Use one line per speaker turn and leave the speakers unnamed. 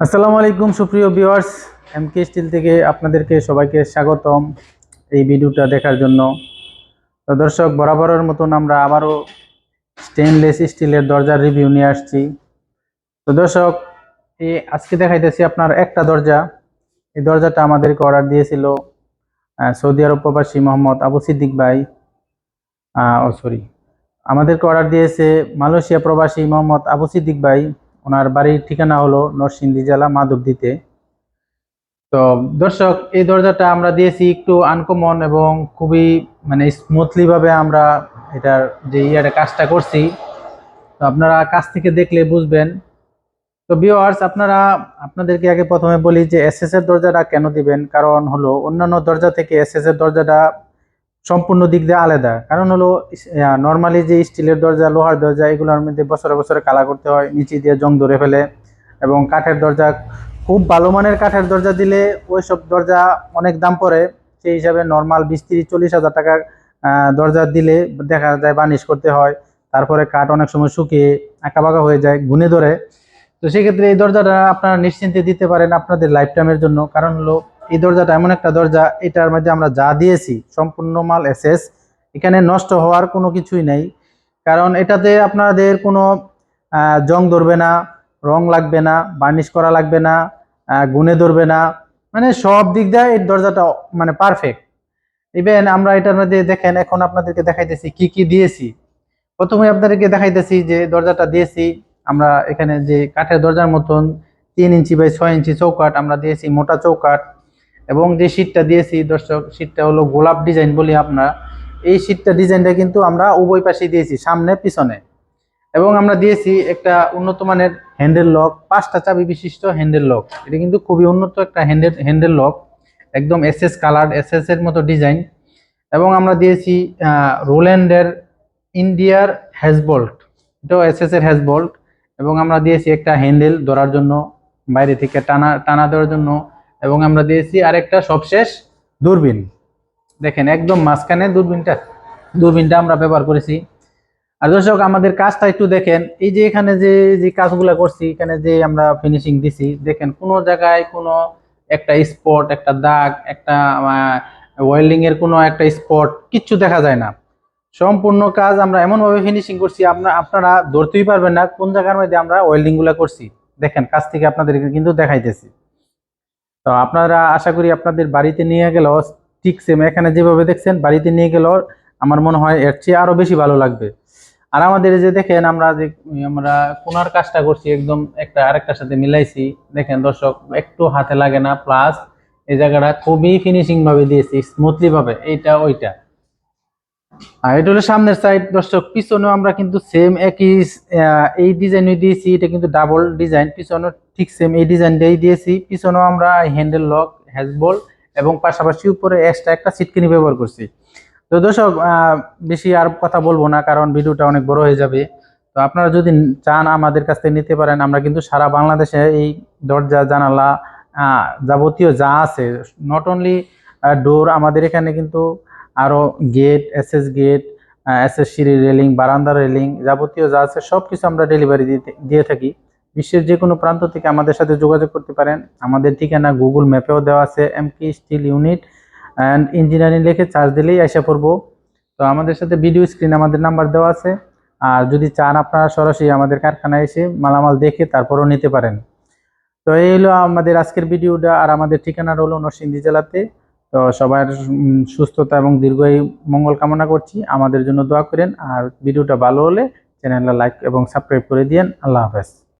আসসালামু আলাইকুম, সুপ্রিয় ভিউয়ার্স। এমকে স্টিল থেকে আপনাদেরকে সবাইকে স্বাগতম এই ভিডিওটা দেখার জন্য। তো দর্শক, বরাবরের মতন আমরা আবারও স্টেনলেস স্টিলের দরজার রিভিউ নিয়ে আসছি। তো দর্শক, এই আজকে দেখাইতেছি আপনার একটা দরজা। এই দরজাটা আমাদেরকে অর্ডার দিয়েছিল সৌদি আরব প্রবাসী মোহাম্মদ আবু সিদ্দিক ভাই। ও সরি আমাদেরকে অর্ডার দিয়েছে মালয়েশিয়া প্রবাসী মোহাম্মদ আবু সিদ্দিক ভাই। ওনার বাড়ির ঠিকানা হলো নরসিংদী জেলা মাধবদীতে। তো দর্শক, এই দরজাটা আমরা দিয়েছি একটু আনকমন এবং খুবই মানে স্মুথলি ভাবে আমরা এটার যে ইয়ারে কাজটা করছি। তো আপনারা কাছ থেকে দেখলে বুঝবেন। তো ভিউয়ার্স আপনারা, আপনাদেরকে আগে প্রথমে বলি যে এসএস এর দরজাটা কেন দিবেন? কারণ হলো অন্যান্য দরজা থেকে এসএস এর দরজাটা সম্পূর্ণ দিক দিয়ে আলাদা। কারণ হলো নর্মালি যে স্টিলের দরজা লোহার দরজা এগুলোর মধ্যে বছরে বছরে কালা করতে হয় নিচে দিয়ে জং ধরে ফেলে এবং কাঠের দরজা খুব ভালো মানের কাঠের দরজা দিলে ওই সব দরজা অনেক দাম পড়ে। সেই হিসাবে নর্মাল বিশ তিরিশ চল্লিশ হাজার টাকা আহ, দরজা দিলে দেখা যায় বানিশ করতে হয়। তারপরে কাঠ অনেক সময় শুকিয়ে আঁকা বাঁকা হয়ে যায় গুনে ধরে। তো সেক্ষেত্রে এই দরজাটা আপনারা নিশ্চিন্তে দিতে পারেন আপনাদের লাইফ টাইমের জন্য। কারণ হলো এই দরজাটা এমন একটা দরজা, এটার মধ্যে আমরা যা দিয়েছি, সম্পূর্ণ মাল এসএস এখানে নষ্ট হওয়ার কোনো কিছুই নেই। কারণ এটাতে আপনাদের কোনো জং ধরবে না, রং লাগবে না, বার্নিশ করা লাগবে না গুনে ধরবে না। মানে সব দিক দিয়ে এই দরজাটা মানে পারফেক্ট ইভেন আমরা এটার মধ্যে দেখেন, এখন আপনাদেরকে দেখাইতেছি কি কি দিয়েছি। প্রথমে আপনাদেরকে দেখাইতেছি যে দরজাটা দিয়েছি, আমরা এখানে যে কাঠের দরজার মতন তিন ইঞ্চি বাই ছয় ইঞ্চি চৌকাট আমরা দিয়েছি, মোটা চৌকাট এবং যে শীটটা দিয়েছি, দর্শক শীটটা হলো গোলাপ ডিজাইন বলি আমরা। এই শীটটা ডিজাইনটা কিন্তু আমরা উভয় পাশে দিয়েছি, সামনে, পিছনে। এবং আমরা দিয়েছি একটা উন্নত মানের হ্যান্ডেল লক পাঁচটা চাবি বিশিষ্ট হ্যান্ডেল লক এটা কিন্তু খুবই উন্নত একটা হ্যান্ডেল হ্যান্ডেল লক একদম এসএস কালার এসএস এর মতো ডিজাইন এবং আমরা দিয়েছি রোল্যান্ডের ইন্ডিয়ার হ্যাজবোল্ট এটাও এসএস এর হ্যাজবোল্ট এবং আমরা দিয়েছি একটা হ্যান্ডেল ধরার জন্য, বাইরে থেকে টানা টানা দেওয়ার জন্য। এবং আমরা দিয়েছি আরেকটা সবশেষ দূরবীন। দেখেন একদম মাঝখানে দূরবীনটা। দূরবীনটা আমরা ব্যবহার করেছি। আর দর্শক, আমাদের কাজটা একটু দেখেন। এই যে এখানে যে যে কাজগুলো করছি, এখানে যে আমরা ফিনিশিং দিছি, দেখেন কোনো জায়গায় কোনো একটা স্পট একটা দাগ, একটা ওয়েল্ডিং এর কোনো একটা স্পট কিচ্ছু দেখা যায় না। সম্পূর্ণ কাজ আমরা এমনভাবে ফিনিশিং করছি আপনার আপনারা ধরতেই পারবেন না কোন জায়গার মধ্যে আমরা ওয়েল্ডিংগুলা করছি। দেখেন কাজ থেকে আপনাদেরকে কিন্তু দেখাইতেছি। তো আপনারা আশা করি আপনাদের বাড়িতে নিয়ে গেলেও ঠিক সেম এখানে যেভাবে দেখছেন, বাড়িতে নিয়ে গেলেও আমার মনে হয় এর চেয়ে আরও বেশি ভালো লাগবে। আর আমাদের যে দেখেন, আমরা যে, আমরা কোনার কাজটা করছি, একদম একটা, আরেকটার সাথে মিলাইছি। দেখেন দর্শক, একটু হাতে লাগে না প্লাস এই জায়গাটা খুবই ফিনিশিংভাবে দিয়েছি স্মুথলিভাবে এইটা, ওইটা। আর এটা হলো সামনের সাইড দর্শক, পিছনেও আমরা কিন্তু সেম একই এই ডিজাইনই দিয়েছি। এটা কিন্তু ডাবল ডিজাইন পিছনেও ঠিক সেম এই ডিজাইনটাই দিয়েছি। পিছনেও আমরা হ্যান্ডেল লক হ্যাজবল এবং পাশাপাশি উপরে এক্সট্রা একটা সিটকিনি ব্যবহার করছি। তো দর্শক বেশি আর কথা বলব না কারণ ভিডিওটা অনেক বড় হয়ে যাবে। তো আপনারা যদি চান আমাদের কাছ থেকে নিতে পারেন, আমরা কিন্তু সারা বাংলাদেশে এই দরজা, জানালা যাবতীয় যা আছে নট অনলি ডোর আমাদের এখানে কিন্তু আরও গেট এসএস গেট এসএস সিঁড়ি রেলিং বারান্দা রেলিং যাবতীয় যা আছে সব কিছু আমরা ডেলিভারি দিয়ে থাকি। বিশ্বের যে কোনো প্রান্ত থেকে আমাদের সাথে যোগাযোগ করতে পারেন। আমাদের ঠিকানা গুগল ম্যাপেও দেওয়া আছে MK steel unit and engineering লিখে চার্জ দিলেই আসা পড়ব। তো আমাদের সাথে ভিডিও স্ক্রিন আমাদের নাম্বার দেওয়া আছে। আর যদি চান আপনারা সরাসরি আমাদের কারখানায় এসে মালামাল দেখে তারপরও নিতে পারেন। তো এই হলো আমাদের আজকের ভিডিওটা আর আমাদের ঠিকানা হলো নরসিংদী জেলাতে। তো সবার সুস্থতা এবং দীর্ঘই মঙ্গল কামনা করছি। আমাদের জন্য দোয়া করেন। আর ভিডিওটা ভালো হলে চ্যানেলটা লাইক এবং সাবস্ক্রাইব করে দিয়েন। আল্লাহ হাফেজ।